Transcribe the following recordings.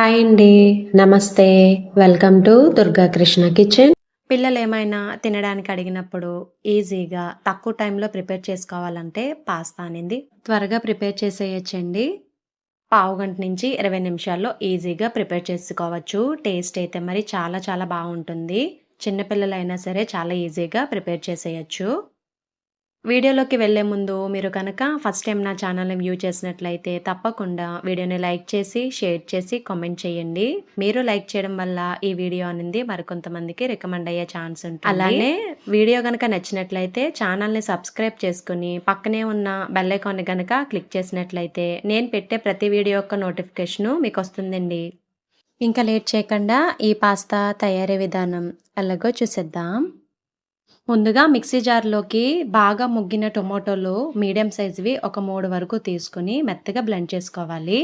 Hi అండి నమస్తే. Welcome to Durga Krishna kitchen పిల్లలు ఏమైనా తినడానికి అడిగినప్పుడు ఈజీగా తక్కువ టైంలో ప్రిపేర్ చేసుకోవాలంటే పాస్తా అనేది. త్వరగా ప్రిపేర్ చేసేయచ్చండి. పావు గంట నుంచి ఇరవై నిమిషాల్లో ఈజీగా ప్రిపేర్ చేసుకోవచ్చు. టేస్ట్ అయితే మరి చాలా చాలా బాగుంటుంది. చిన్నపిల్లలైనా సరే చాలా ఈజీగా ప్రిపేర్ చేసేయచ్చు. వీడియోలోకి వెళ్ళే ముందు మీరు కనుక ఫస్ట్ టైం నా ఛానల్ని వ్యూ చేసినట్లయితే తప్పకుండా వీడియోని లైక్ చేసి షేర్ చేసి కామెంట్ చేయండి. మీరు లైక్ చేయడం వల్ల ఈ వీడియో అనేది మరికొంతమందికి రికమెండ్ అయ్యే ఛాన్స్ ఉంటుంది. అలానే వీడియో కనుక నచ్చినట్లయితే ఛానల్ని సబ్స్క్రైబ్ చేసుకుని పక్కనే ఉన్న బెల్ ఐకాన్ని కనుక క్లిక్ చేసినట్లయితే నేను పెట్టే ప్రతి వీడియో యొక్క నోటిఫికేషన్ మీకు వస్తుందండి. ఇంకా లేట్ చేయకుండా ఈ పాస్తా తయారీ విధానం ఎలాగో చూసేద్దాం. ముందుగా మిక్సీ జార్లోకి బాగా ముగ్గిన టొమాటోలు మీడియం సైజువి ఒక మూడు వరకు తీసుకుని మెత్తగా బ్లెండ్ చేసుకోవాలి.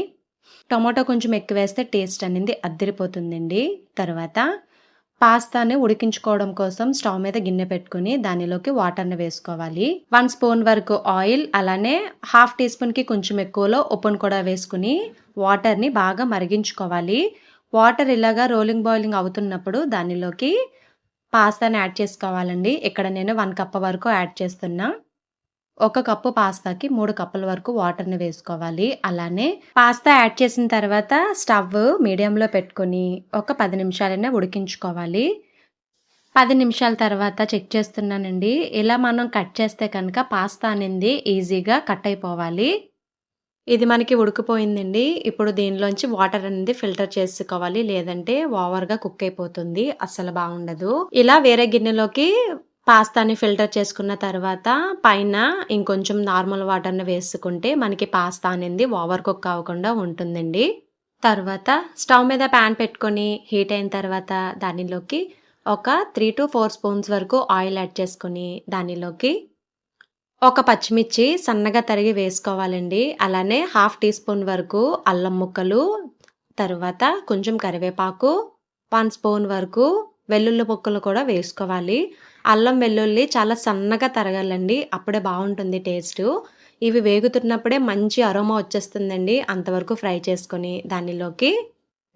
టొమాటో కొంచెం ఎక్కువ వేస్తే టేస్ట్ అనేది అద్దరిపోతుందండి. తర్వాత పాస్తాని ఉడికించుకోవడం కోసం స్టవ్ మీద గిన్నె పెట్టుకుని దానిలోకి వాటర్ని వేసుకోవాలి. వన్ స్పూన్ వరకు ఆయిల్ అలానే హాఫ్ టీ స్పూన్కి కొంచెం ఎక్కువలో ఉప్పును కూడా వేసుకుని వాటర్ని బాగా మరిగించుకోవాలి. వాటర్ ఇలాగా రోలింగ్ బాయిలింగ్ అవుతున్నప్పుడు దానిలోకి పాస్తాని యాడ్ చేసుకోవాలండి. ఇక్కడ నేను వన్ కప్ వరకు యాడ్ చేస్తున్నా. ఒక కప్పు పాస్తాకి మూడు కప్పుల వరకు వాటర్ని వేసుకోవాలి. అలానే పాస్తా యాడ్ చేసిన తర్వాత స్టవ్ మీడియంలో పెట్టుకొని ఒక పది నిమిషాలైనా ఉడికించుకోవాలి. పది నిమిషాల తర్వాత చెక్ చేస్తున్నానండి. ఇలా మనం కట్ చేస్తే కనుక పాస్తా అనేది ఈజీగా కట్ అయిపోవాలి. ఇది మనకి ఉడికిపోయిందండి. ఇప్పుడు దీనిలోంచి వాటర్ అనేది ఫిల్టర్ చేసుకోవాలి. లేదంటే ఓవర్గా కుక్ అయిపోతుంది. అస్సలు బాగుండదు. ఇలా వేరే గిన్నెలోకి పాస్తాని ఫిల్టర్ చేసుకున్న తర్వాత పైన ఇంకొంచెం నార్మల్ వాటర్ని వేసుకుంటే మనకి పాస్తా అనేది ఓవర్ కుక్ అవ్వకుండా ఉంటుందండి. తర్వాత స్టవ్ మీద ప్యాన్ పెట్టుకొని హీట్ అయిన తర్వాత దానిలోకి ఒక త్రీ టు ఫోర్ స్పూన్స్ వరకు ఆయిల్ యాడ్ చేసుకొని దానిలోకి ఒక పచ్చిమిర్చి సన్నగా తరిగి వేసుకోవాలండి. అలానే హాఫ్ టీ స్పూన్ వరకు అల్లం ముక్కలు తర్వాత కొంచెం కరివేపాకు వన్ స్పూన్ వరకు వెల్లుల్లి ముక్కలు కూడా వేసుకోవాలి. అల్లం వెల్లుల్లి చాలా సన్నగా తరగాలండి. అప్పుడే బాగుంటుంది టేస్ట్. ఇవి వేగుతున్నప్పుడే మంచి అరోమా వచ్చేస్తుందండి. అంతవరకు ఫ్రై చేసుకొని దానిలోకి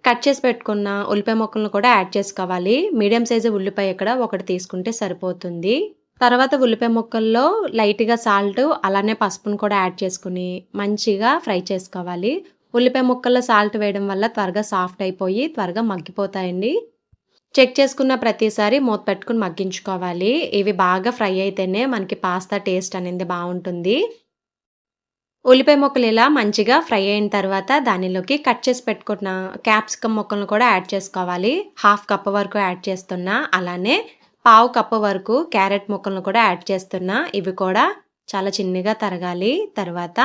కట్ చేసి పెట్టుకున్న ఉల్లిపాయ ముక్కలను కూడా యాడ్ చేసుకోవాలి. మీడియం సైజు ఉల్లిపాయ ఇక్కడ ఒకటి తీసుకుంటే సరిపోతుంది. తర్వాత ఉల్లిపాయ ముక్కల్లో లైట్గా సాల్ట్ అలానే పసుపును కూడా యాడ్ చేసుకుని మంచిగా ఫ్రై చేసుకోవాలి. ఉల్లిపాయ ముక్కల్లో సాల్ట్ వేయడం వల్ల త్వరగా సాఫ్ట్ అయిపోయి త్వరగా మగ్గిపోతాయండి. చెక్ చేసుకున్న ప్రతిసారి మూత పెట్టుకుని మగ్గించుకోవాలి. ఇవి బాగా ఫ్రై అయితేనే మనకి పాస్తా టేస్ట్ అనేది బాగుంటుంది. ఉల్లిపాయ ముక్కలు ఇలా మంచిగా ఫ్రై అయిన తర్వాత దానిలోకి కట్ చేసి పెట్టుకున్న క్యాప్సికమ్ ముక్కలను కూడా యాడ్ చేసుకోవాలి. హాఫ్ కప్ వరకు యాడ్ చేస్తున్నా అలానే పావు కప్పు వరకు క్యారెట్ ముక్కలను కూడా యాడ్ చేస్తున్నా. ఇవి కూడా చాలా చిన్నగా తరగాలి. తర్వాత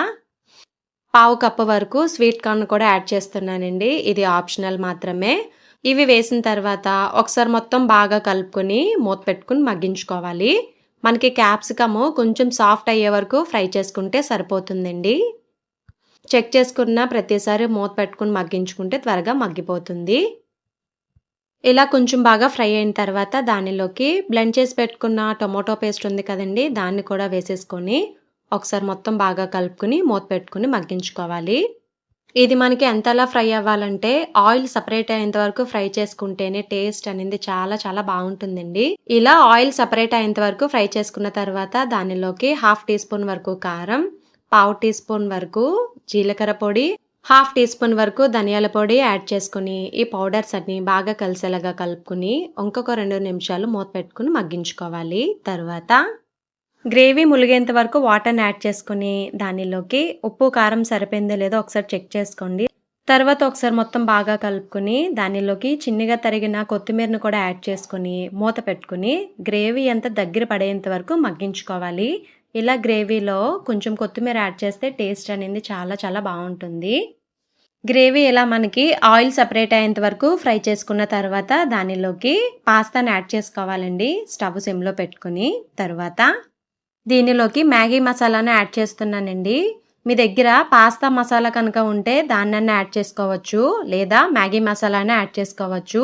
పావు కప్పు వరకు స్వీట్ కార్న్ కూడా యాడ్ చేస్తున్నానండి. ఇది ఆప్షనల్ మాత్రమే. ఇవి వేసిన తర్వాత ఒకసారి మొత్తం బాగా కలుపుకొని మూత పెట్టుకుని మగ్గించుకోవాలి. మనకి క్యాప్సికము కొంచెం సాఫ్ట్ అయ్యే వరకు ఫ్రై చేసుకుంటే సరిపోతుందండి. చెక్ చేసుకున్న ప్రతిసారి మూత పెట్టుకుని మగ్గించుకుంటే త్వరగా మగ్గిపోతుంది. ఇలా కొంచెం బాగా ఫ్రై అయిన తర్వాత దానిలోకి బ్లెండ్ చేసి పెట్టుకున్న టొమాటో పేస్ట్ ఉంది కదండి దాన్ని కూడా వేసేసుకొని ఒకసారి మొత్తం బాగా కలుపుకొని మూత పెట్టుకుని మగ్గించుకోవాలి. ఇది మనకి ఎంతలా ఫ్రై అవ్వాలంటే ఆయిల్ సపరేట్ అయ్యేంత వరకు ఫ్రై చేసుకుంటేనే టేస్ట్ అనేది చాలా చాలా బాగుంటుందండి. ఇలా ఆయిల్ సపరేట్ అయ్యేంత వరకు ఫ్రై చేసుకున్న తర్వాత దానిలోకి హాఫ్ టీ స్పూన్ వరకు కారం పావు టీ స్పూన్ వరకు జీలకర్ర పొడి హాఫ్ టీ స్పూన్ వరకు ధనియాల పొడి యాడ్ చేసుకుని ఈ పౌడర్స్ అన్ని బాగా కలిసేలాగా కలుపుకుని ఇంకొక రెండు నిమిషాలు మూత పెట్టుకుని మగ్గించుకోవాలి. తర్వాత గ్రేవీ ములిగేంత వరకు వాటర్ని యాడ్ చేసుకుని దానిలోకి ఉప్పు కారం సరిపోయిందో లేదో ఒకసారి చెక్ చేసుకోండి. తర్వాత ఒకసారి మొత్తం బాగా కలుపుకుని దానిలోకి చిన్నగా తరిగిన కొత్తిమీరను కూడా యాడ్ చేసుకుని మూత పెట్టుకుని గ్రేవీ అంతా దగ్గర పడేంత వరకు మగ్గించుకోవాలి. ఇలా గ్రేవీలో కొంచెం కొత్తిమీర యాడ్ చేస్తే టేస్ట్ అనేది చాలా చాలా బాగుంటుంది. గ్రేవీ ఇలా మనకి ఆయిల్ సపరేట్ అయ్యేంత వరకు ఫ్రై చేసుకున్న తర్వాత దానిలోకి పాస్తాని యాడ్ చేసుకోవాలండి. స్టవ్ సిమ్లో పెట్టుకుని తర్వాత దీనిలోకి మ్యాగీ మసాలాను యాడ్ చేస్తున్నానండి. మీ దగ్గర పాస్తా మసాలా కనుక ఉంటే దాన్నన్నా యాడ్ చేసుకోవచ్చు లేదా మ్యాగీ మసాలానే యాడ్ చేసుకోవచ్చు.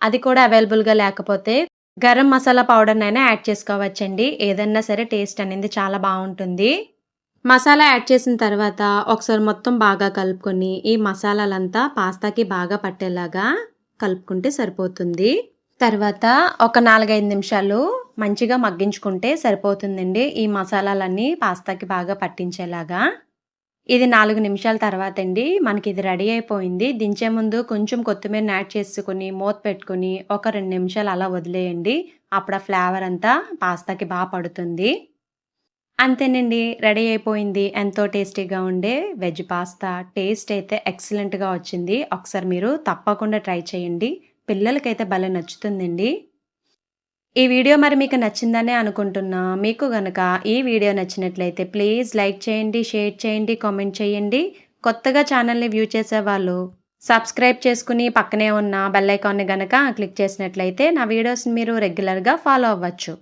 అది కూడా అవైలబుల్గా లేకపోతే గరం మసాలా పౌడర్నైనా యాడ్ చేసుకోవచ్చండి. ఏదన్నా సరే టేస్ట్ అనేది చాలా బాగుంటుంది. మసాలా యాడ్ చేసిన తర్వాత ఒకసారి మొత్తం బాగా కలుపుకొని ఈ మసాలాలంతా పాస్తాకి బాగా పట్టేలాగా కలుపుకుంటే సరిపోతుంది. తర్వాత ఒక నాలుగైదు నిమిషాలు మంచిగా మగ్గించుకుంటే సరిపోతుందండి. ఈ మసాలాలన్నీ పాస్తాకి బాగా పట్టించేలాగా. ఇది నాలుగు నిమిషాల తర్వాత అండి మనకి ఇది రెడీ అయిపోయింది. దించే ముందు కొంచెం కొత్తిమీర యాడ్ చేసుకుని మూత పెట్టుకుని ఒక రెండు నిమిషాలు అలా వదిలేయండి. అప్పుడు ఆ ఫ్లేవర్ అంతా పాస్తాకి బాగా పడుతుంది. అంతేనండి. రెడీ అయిపోయింది. ఎంతో టేస్టీగా ఉండే వెజ్ పాస్తా. టేస్ట్ అయితే ఎక్సలెంట్గా వచ్చింది. ఒకసారి మీరు తప్పకుండా ట్రై చేయండి. పిల్లలకైతే భలే నచ్చుతుందండి. ఈ వీడియో మరి మీకు నచ్చిందనే అనుకుంటున్నా. మీకు గనక ఈ వీడియో నచ్చినట్లయితే ప్లీజ్ లైక్ చేయండి షేర్ చేయండి కామెంట్ చేయండి. కొత్తగా ఛానల్ని వ్యూ చేసే వాళ్ళు సబ్స్క్రైబ్ చేసుకుని పక్కనే ఉన్న బెల్ ఐకాన్ని గనక క్లిక్ చేసినట్లయితే నా వీడియోస్ని మీరు రెగ్యులర్గా ఫాలో అవ్వచ్చు.